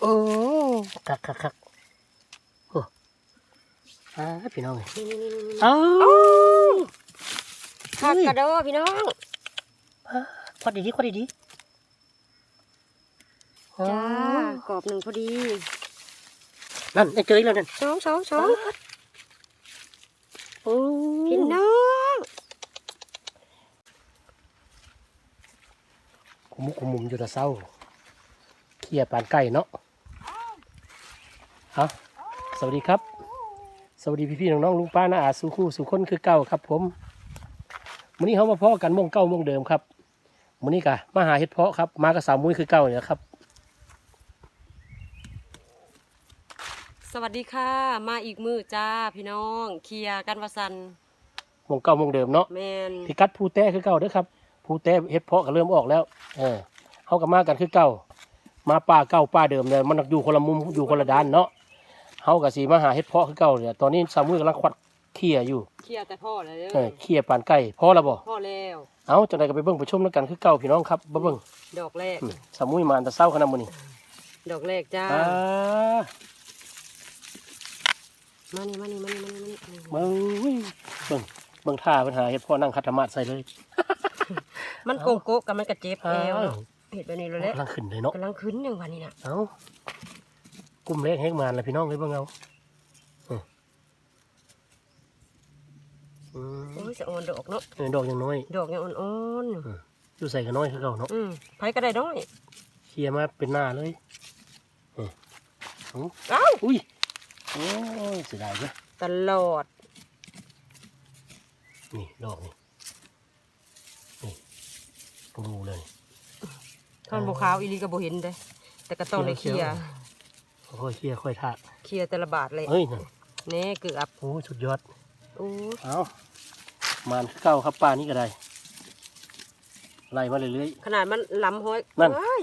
โอ้คักคักคักโอ้อ่าพี่น้องเอ้ยนี่นี่นี่นี่เอ้าคักกระโดดพี่น้องพอดีดีพอดีดีอ๋อจ้ากรอบหนึ่งพอดี นั่นไอ้เจออีกแล้วนั่นสองสองสองโอ้พี่น้องคุมุกคุมุมอยู่แตะเศร้าเขี่ยปานไก่เนาะ เอาสวัสดีครับ สวัสดีพี่ๆน้องๆลุงป้าน้าอาสู่คู่สู่คนคือเก่าครับ ผมมื้อนี้เขามาเพาะกันโมงเก้าโมงเดิมครับมื้อนี้กะมาหาเห็ดเพาะครับมากับสาวมุ้ยคือเก่าเนี่ยครับ สวัสดีค่ะ มาอีกมือจ้าพี่น้องเคลียร์กันวาสันโมงเก้าโมงเดิมเนาะแมนพิกัดภูแต้คือเก่าเด้อครับภูแต้เห็ดเพาะก็เริ่มออกแล้ว เออเขาก็มากันคือเก่ามาป่าเก่าป่าเดิมเนี่ยมันอยู่คนละมุมอยู่คนละด้านเนาะ เขากับสีมาหาเห็ดเพาะคือเก่าเนี่ยตอนนี้สาวมุ้ยกำลังควัดเขี่ยอยู่เคลียร์แต่พ่อเลยเด้อเออเขี่ยปานไก่พอแล้วบ่พ่อแล้วเอาจังไดก็ไปเบิ่งไปชมแล้วกันคือเก่าพี่น้องครับมาเบิ่งดอกแรก อืมสาวมุ้ยมาอันแตะเศร้าขนาดมื้อนี้ดอกแรกจ้า อ่ามานี่มานี่มานี่มานี่มานี่เบิ่งเบิ่งเบิ่งท่าปัญหาเห็ดเพาะนั่งคัตธรรมาสใส่เลยมันโกงโกะกับมันกระเจ็บแอวอ้าวเนาะเห็ดแบบนี้เลยแหละกำลังขึ้นเลยเนาะกำลังขึ้นอย่างวันนี้น่ะเอา กลุ่มเล็กแฮกมานแล้วพี่น้องเลยเบิ่งเอาอืมอืมโอ้ยสะออนดอกเนาะเออดอกยังน้อย ดอกยังอ่อนอยู่ใส่กันน้อยคือเก่าเนาะๆอืมไผก็ได้น้อยเคลียร์มาเป็นหน้าเลยเออเอาเอ้าอุ้ยโอ้ยเสียดายเว้ยตลอด นี่ดอกนี่นี่ดูเลยท่านบขาวอีหลีก็บ่เห็นเด้แต่ก็ต้องได้เคลียร์ ค่อยเคลียร์ค่อยทาเคลียร์แต่ละบาทเลยเฮ้ยนั่นแน่เกือบโอ้สุดยอดโอ้ยเอามานคือเก่าครับป้านี่ก็ได้ไล่มาเรื่อย ขนาดมันลำห้อยนั่นเอ้ย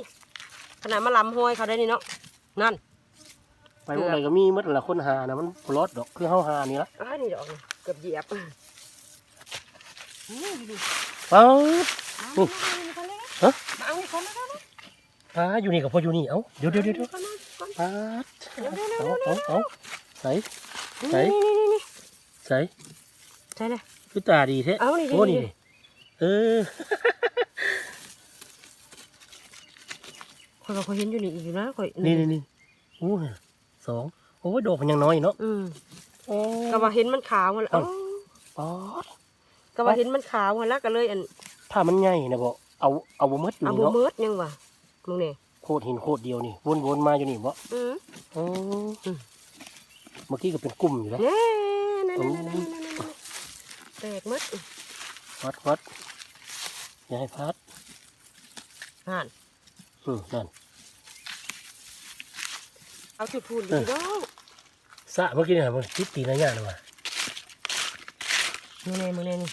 ขนาดมันลำห้อยเขาได้นี่เนาะนั่น ๆไปหมดเลยก็มีหมดละคนหานะมันปลอดดอกคือเฮาหานี่ละอ้ายนี่ดอกนี่เกือบเหยียบนี่ดูดิป๊าดเอานี่นี่ก่อนเลยฮะ มาเอานี่ก่อนนะก่อนนะป๊าดอยู่นี่กับพ่ออยู่นี่เอ้าเดี๋ยวเดี๋ยวเดี๋ยวเดี๋ยวก่อนนะก่อน ป๊าดเอาเอาเอาใส่ไหนนี่นี่นี่นี่ใส่ใช่เลยคือตาดีแท้เอานี่โอ้นี่ดีนี่เออคอยบอกคอยเห็นอยู่นี่อีกอยู่นะคอยนี่นี่นี่โอ้ยสองโอ้ยดอกมันยังน้อยเนาะอืมโอ้ก็ว่าเห็นมันขาวมันเอ้าเอ้าป๊าดก็ว่าเห็นมันขาวมันแล้วก็เลยอันถ้ามันใหญ่นะบ่เอาเอาบ่หมดอยู่เอานี่บูเนาะเมิดยังวะมึงเนี่ย โคตรหินโคตรเดียวนี่วนๆมาอยู่นี่บ่อืมอืมอืมเมื่อกี้ก็เป็นกลุ่มอยู่แล้วเน่นั่นนั่นนั่นนั่นนั่นนั่นแตกหมดวัดวัดอย่าให้พลาดห่านอืมนั่นเอาจุดพูนเอดีอเนาะสระเมื่อกี้เนี่ยมันติดตีนะย่าเลยว่ะมึงเนี่ยมึงเนี่ยนี่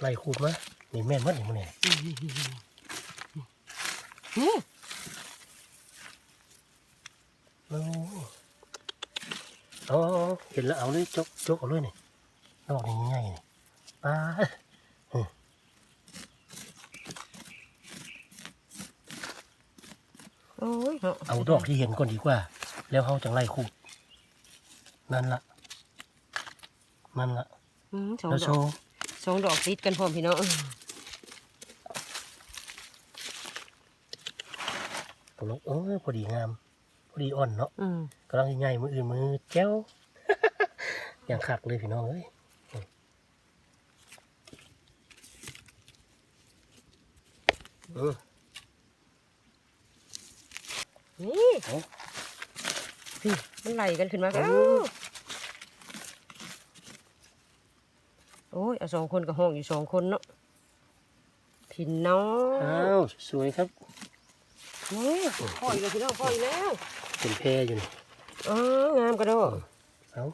ไล่ขูดมานี่แม่นมัดนี่มันเนี่ยนี่ โอ้ เอาเอาเอาเห็นแล้วเอาเลยจกจกเอาเลยนี่ดอกนี่ง่ายๆนี่ป้าดโอ้ยเนาะเอาดอกที่เห็นก่อนดีกว่า แล้วเขาจังไล่ขูดนั่นละนั่นละอืมสองแล้วดโชอกว์สองดอกติดกันพร้อมพี่น้องตกลงเออพอดีงาม พอดีอ่อนเนาะอืมกำลังใหญ่มืออื่นมือแจ้ว อย่างคักเลยพี่น้องเอ้ยเออนี่เอาพี่มันไหลกันขึ้นมาเอ้าเอ้าโอ้ยเอาสองคนกับห้องอยู่สองคนเนาะพี่น้องอ้าวสวยครับ นี่พ่อยเลยพี่น้องพ่อยแล้ว เป็นแพรอยู่นี่เอองามกระโดดเอา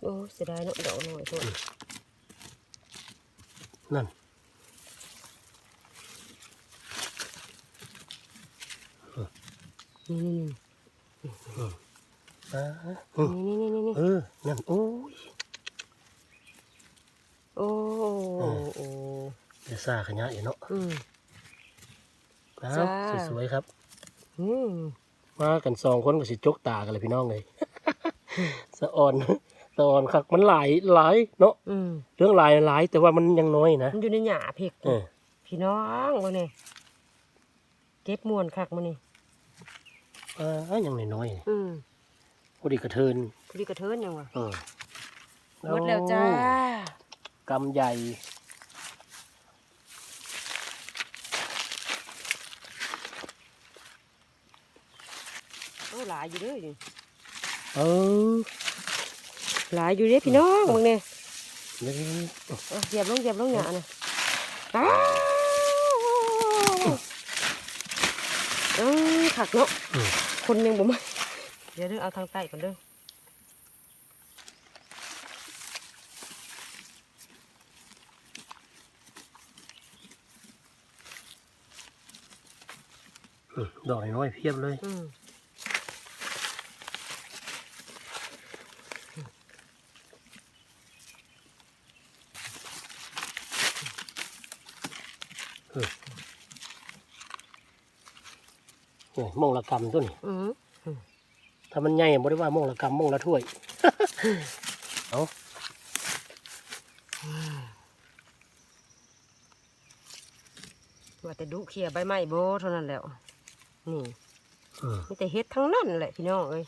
โอ้ยเสียดายเนาะดอกหน่อยโทษนั่นนี่นี่อ่าอืมนี่นี่นี่นี่เออนั่นโอ้ยโอ้โอ้เดี๋ยวซาขยะอยู่เนาะอืม อ้าจ้าวสวยๆครับอืมมากันสองคนก็สิจกตากันเลยพี่น้องเลย สะออน สะออนครับมันหลายหลายเนาะอืมเรื่องหลายหลายแต่ว่ามันยังน้อยนะมันอยู่ในหญ้าเพิกเออพี่น้องมื้อนี้เก็บมวนคักมื้อนี้เออยังน้อยอืมๆพอดีกระเทินพอดีกระเทินยังวะเออหมดแล้วจ้ากำใหญ่ หลายอยู่เด้อนี่เออหลายอยู่เด้อพี่น้องมึงเนี่ยนี่เอาเหยียบลงเหยียบลงหยาน่ะอ้าวเออขักเนาะอืมคนยังบ่มาเดี๋ยวเด้อเอาทางใต้ก่อนเด้ออืมดอกน้อยๆเพียบเลย อืมโอ้ยโมงละกำตัวนี้อืมถ้ามันใหญ่บ่ได้ว่าโมงละกำโมงละถ้วย เอาว่าแต่ดุเขียใบไม้โบเท่านั้นแหล้ว นี่อืมมีแต่เฮ็ดทั้งนั้นแหละพี่น้องเอ้ย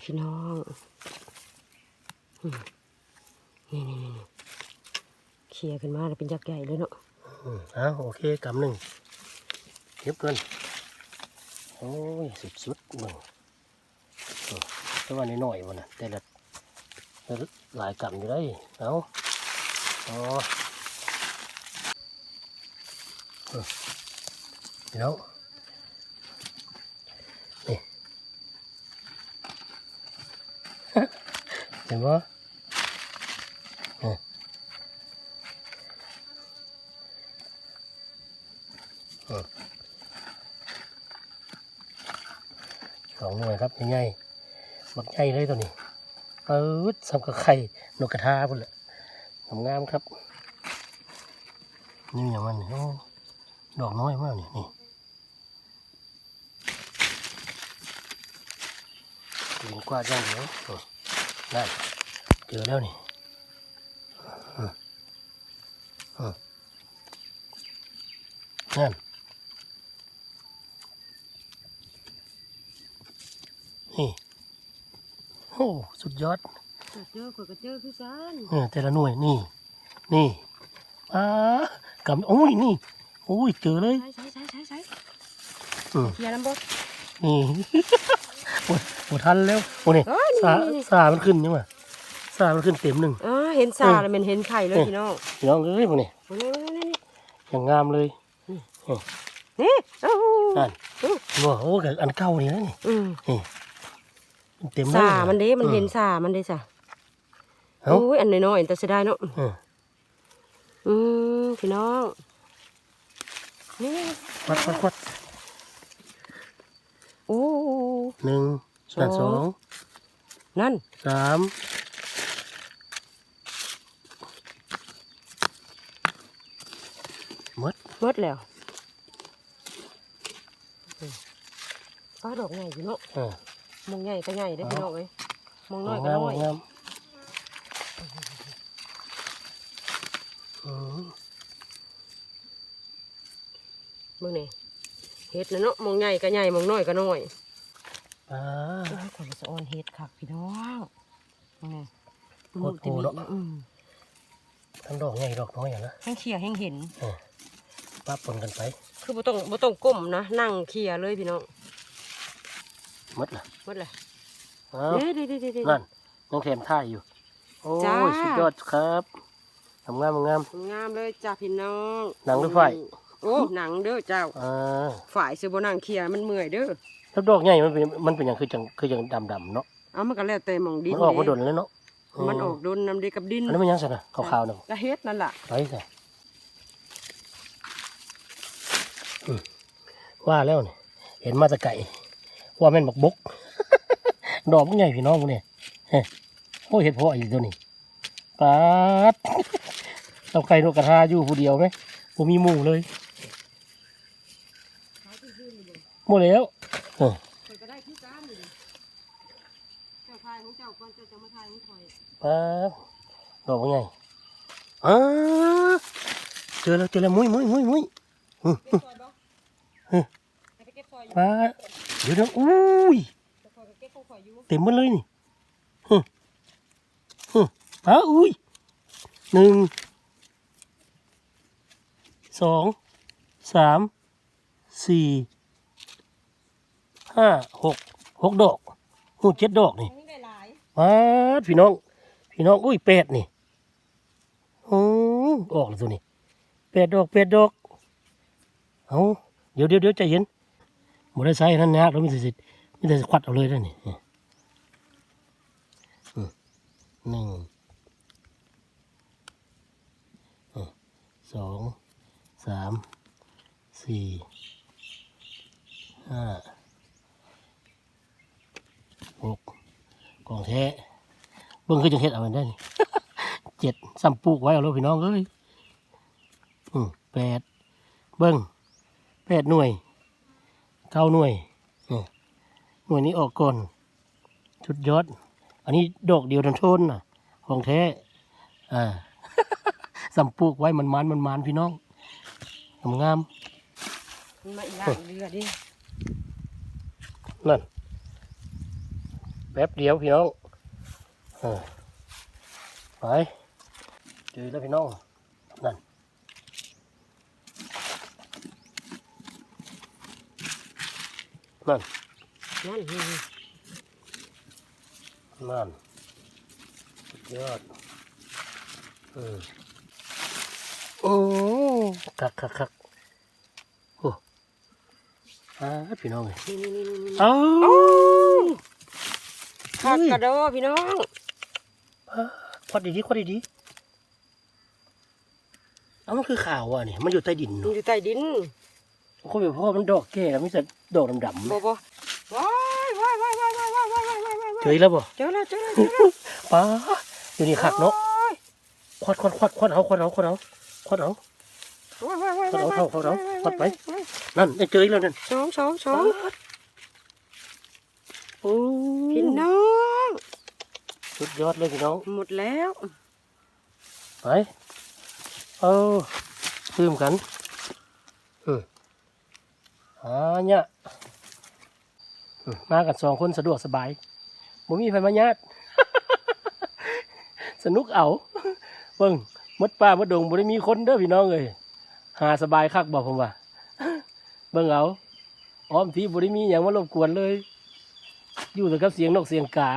พี่น้องอืม นี่นี่นี่เคลียร์ขึ้นมาแล้วเป็นยักษ์ใหญ่เลยเนาะอืมเอโอเคกำหนึ่งเก็บเกินโอ้ยสุดๆมึงอืมแต่ว่าน้อยๆวันน่ะแต่ละแต่ละหลายกำอยู่ได้เอาอ๋ออืมเดี๋ยวนี่เห็นปะ หน่วยครับใหญ่ๆบักใหญ่เลยตัวนี้เปิดสำกับไข่นกกระทาพุ่นแหละงามครับ นี่อย่างมันโอ้ดอกน้อยมากนี่นี่ยิงกว่าจังเดียวโอ้ได้เจอแล้วนี่อืมอืมนั่น นี่โอ้สุดยอดเจอคนก็เจอคือกันเออแต่ละหน่วยนี่ นี่อ่ากำโอ้ยนี่โอ้ยเจอเลยใช่ใช่ใช่ใช่ใช่อืมเคลียร์น้ำบ่นี่โอ้ยโอ้ทันแล้วโอ้นี่เอ้ยนี่สานี่นี่สามันขึ้นยังไงสามันขึ้นเต็มหนึ่งอ่าเห็นสาแล้วมันเห็นไข่เลยพี่น้องพี่น้องเอ้ยพวกนี้นี่นี่นี่อย่างงามเลยนี่เอ้านั่นว้าวโอ้กับอันเก่านี่นะนี่อืมนี่ เต็มเลยสามันเด้มันเห็นสามันเด้จ้ะเอ้าโอ้ยอันน้อยๆแต่เสียดายเนาะเอออืมพี่น้องนี่วัดวัดวัดโอ้หนึ่งนั่นสสอองงนั่นสามหมดหมดแล้วอืมป้าดอกใหญ่อยู่เนาะเออ มองใหญ่ก็ใหญ่ได้อเอาพี่น้องเอ้ยมองน้อยก็งามน้อยงามอืมมึงนี่เห็ดนะเนาะมองใหญ่ก็ใหญ่มองน้อยก็น้อยอ่า โอ้ยคนสะออนเห็ดคักพี่น้องมึงนี่โคตรโหดเนาะ อืมทั้งดอกใหญ่ดอกน้อยอย่างนะแห้งเขี่ยแห้งเห็น ป้าปนกันไป คือบ่ต้องบ่ต้องก้มนะนั่งเขี่ยเลยพี่น้องห มดละหมดเลยอ้าวเด้เด้เด้เด้เด้นั่นยังแถมท่ายอยู่ โอ้จ้า ยสุดยอดครับทำงามงาม งามเลยจ้าพี่น้องหนังหรือฝ่ายโอ้หนังเด้อเจ้าอ่าฝ่ายซื้อบ่นั่งเขี่ยมันเมื่อยเด้อแล้วดอกใหญ่มันเป็นมันเป็นอย่างคือจังคือจังดำดำๆเนาะเอามันก็แล้วแต่หมองดินมันออกมาเดนเลยเนาะมันออกโดนน้ำเดีกับดินอันนั้นมันยังไงนะขาวๆน่ะก็เฮ็ดนั่นล่ะไปใส่อืมว่าแล้วนี่เห็นมาแตะไก่ ว่าแม่นบักบก ดอกมันใหญ่พี่น้องพวกนี้โอ้เห็ดเพาะอีกตัวนี้ปาดเราไก่นกกระทาอยู่ผู้เดียวไหมผมมีหมู่เลยหมดแล้วปาดดอกมันใหญ่เจอแล้วเจอแล้วมุ้ยมุ้ยมุ้ยมุ้ยป้า เดี๋ยวเดี๋ยวอุ้ยแต่ข่อยก็เก็บของข่อยอยู่เต็มหมดเลยนี่ฮึฮึป้าอุ้ยหนึ่งสองสามสี่ห้าหกหกดอกหูเจ็ดดอกนี่อันนี้ได้หลายมาดพี่น้อง พี่น้องอุ้ยเป็ดนี่อือออกแล้วตัวนี้เป็ดดอกเป็ดดอกเอาเดี๋ยวเดี๋ยวเดี๋ยวใจเย็น หมดได้ใส่นั่นนะเราไม่ได้สิไม่ได้ควัดเอาเลยนะนี่อืมหนึ่งสองสามสี่ห้าหกกองแท้เบิ่งคือจังเฮ็ดเอาไว้ได้นี่เจ็ดซ้ำปลูกไว้เอาเลยพี่น้องเอ้ยแปดเบิ่งแปดหน่วย เก้าหน่วยอืมหน่วยนี้ออกก่อนชุดยอด อันนี้ดอกเดียวทันโทนน่ะของแท้อ่าซ้ำปลูกไว้มันมันมันมันพี่น้องงามมันมาอีหลายเรือดิๆนั่นแป๊บเดียวพี่น้องอ่าไปเจอแล้วพี่น้อง นั่น นั่นนั่นนี่นั่นสุดยอดเออโอ้คักคักคักโอ้อาพี่น้องเลยนี่นี่นี่นี่นี่เอ้าคักกระโดดพี่น้องควัดดีๆควัดดีๆเอ้ามันคือข่าวอะนี่มันอยู่ใต้ดินมันเนาะอยู่ใต้ดิน คนแบบพ่อมันดอกแก่แล้วไม่ใช่ดอกดำๆบ่นะบ่ว้ายว้ายว้ายว้ายว้ายว้ายว้ายว้ายว้ายว้ายเจออีกแล้วบ่เจอแล้วเจอแล้วเจอแล้วป้าอยู่นี่คักเนาะโอ้ยควัดควัดควัดควัดเอาควัดเอาควัดเอาควัดเอาว้ายว้ายว้ายเอาว้ายเอาเอาเอาว้ยปัดไปว้ายนั่นได้เจออีกแล้วนั่นสองสองสองโอ้พี่น้องสุดยอดเลยพี่น้องหมดแล้วไปเอาซื้มกันอืม หาเนี่ยอืมมากันสองคนสะดวกสบายบ่มีไฟมาญาติสนุกเอาเบิ่งมดป่ามดดงบ่ได้มีคนเด้อพี่น้องเอ้ยหาสบายคักบอกผมว่าเบิ่งเอาอ้อมที่บ่ได้มีหยังมารบกวนเลย อยู่แต่กับเสียงนกเสียงกา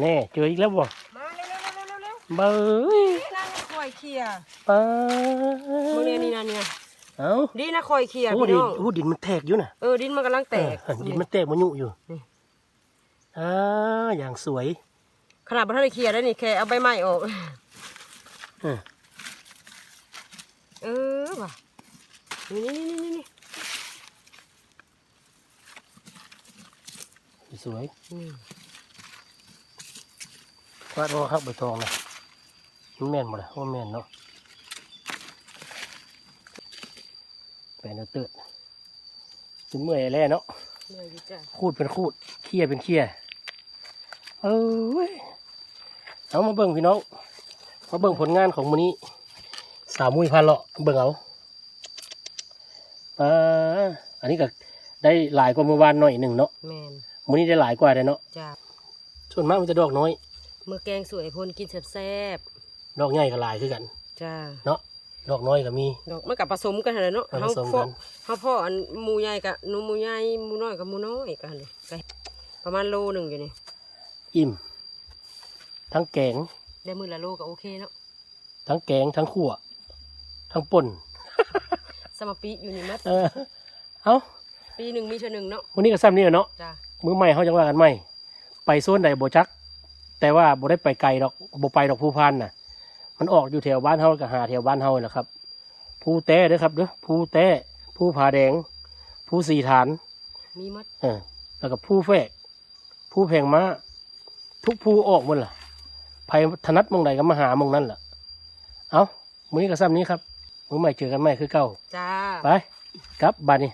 แน่เจออีกแล้วบ่มาเร็วเร็วเร็วเร็วเร็วเบ้ยนั่งคอยเขี่ยป้ามึงเนี่ยนี่นะเนี่ย เอ้าดีนะคอยเขี่ยโอ้พี่ดินน้องโอ้ดินมันแตกอยู่น่ะเออดินมันกำลังแตก เออดินมันแตกมันยุอยู่นี่ อ่าอย่างสวย ขนาดบ่ทันได้เขี่ยได้นี่แค่เอาใบไม้ออก เออ เออว่ะนี่นี่นี่นี่นี่สวยอืมวาดว่าครับใบทองนะมันแม่นบ่ล่ะว่าแม่นเนาะ แปลนเอาเติดถึงเมื่อยแล้วเนาะเหนื่อยอยู่จ้ะคูดเป็นคูดเคี่ยเป็นเคี่ยเอ้ยเอามาเบิ่งพี่น้องมาเบิ่งผลงานของมื้อนี้ สาวมุ้ยพาเลาะเบิ่งเอาอ่าอันนี้ก็ได้หลายกว่าเมื่อวานหน่อยหนึ่งเนาะแมนมื้อนี้ได้หลายกว่าเลยเนาะจ้ะส่วนมากมันจะดอกน้อย เมื่อแกงสวยพลกินแซ่บดอกใหญ่ก็หลายคือกันๆจ้าเนาะ ดอกน้อยก็มี ดอกมันกับผสมกันหั่นแหละเนาะมันผเฮาสมพ่อกันเฮาพ่ออันหมูใหญ่กับหนูหมูใหญ่หมูน้อยกับหมูน้อยกันเลยไปประมาณโลหนึ่งอยู่นี่อิ่ม ทั้งแกง ได้มือละโลก็โอเคเนาะทั้งแกง ทั้งขั่ว ทั้งป่น สมปีอยู่นี่มัดเออ เอาปีหนึ่งมีเท่าหนึ่งเนาะวันนี้ก็ซ้ำนี่แหละเนาะ จ้ามือใหม่เขาจังว่ากันใหม่ ไปโซนใดบ่จัก แต่ว่าบ่ได้ไปไกลดอกบ่ไปดอกภูพานน่ะ มันออกอยู่แถวบ้านเฮาก็หาแถวบ้านเฮาแหละครับภูแต้เด้อครับเด้อภูแต้ภูผาแดงภูสีฐานมีมัดเออแล้วก็ภูแฝกภูแพงม้า ทุกภูออกหมดล่ะไผถนัดหมองใดก็มาหาหมองนั้นล่ะ เอามื้อนี้ก็ซ้ำนี้ครับมื้อใหม่เจอกันใหม่คือเก่าจ้าไปครับบัดนี้